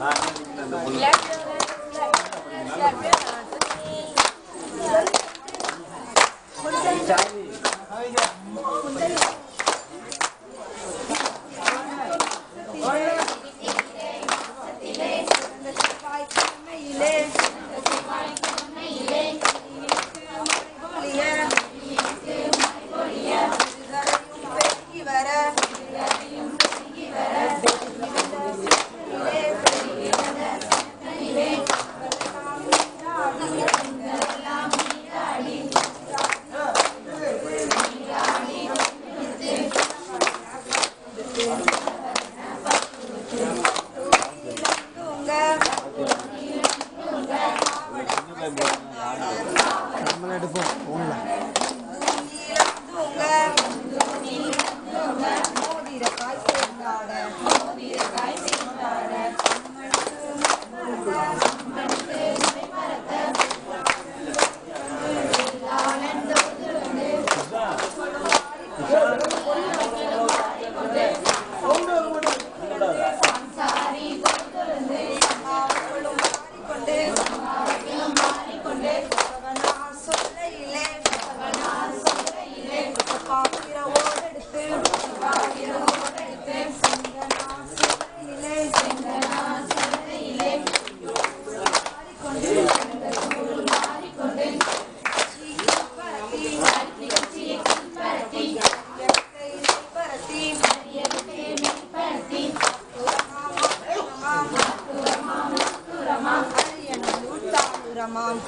Hayır. நம்மள எடுப்போம் ஃபோனில் ரமாம்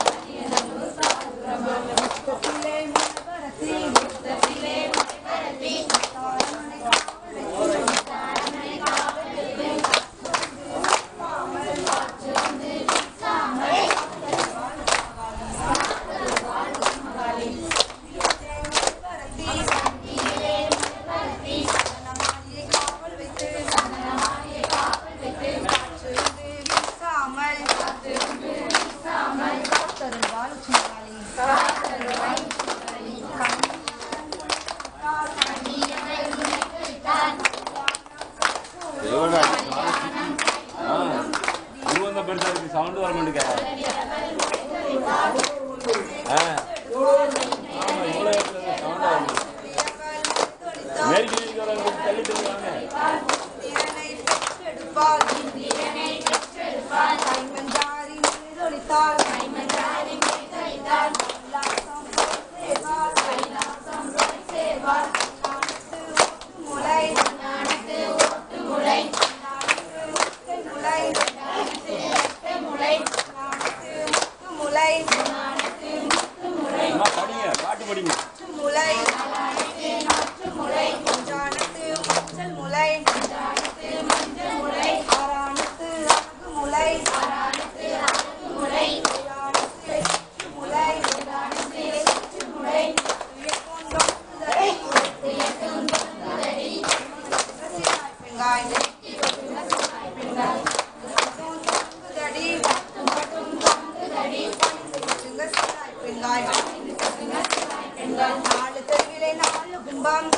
உருவந்த சவுண்ட் வர மாட்டேங்க ஆ. படிங்க பாட்டு படிங்க முளை முளை ஜானத்து மஞ்சள் முளை மஞ்சள் முளை ஆராணத்து முளை முளை நாலு தெருவிலே நாலு கும்பம்.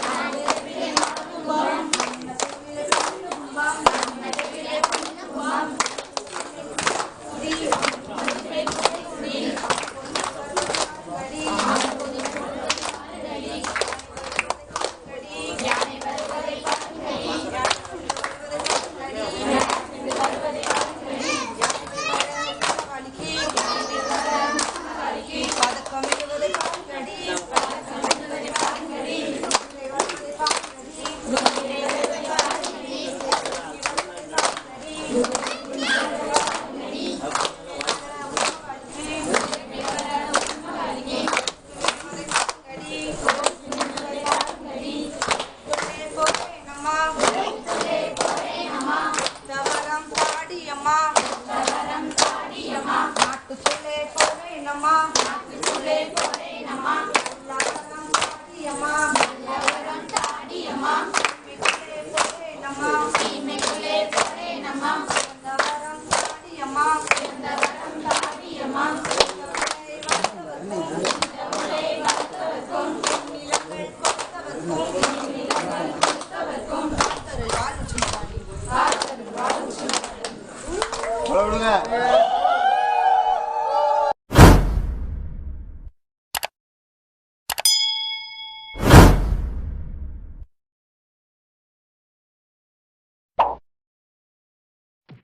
好吗？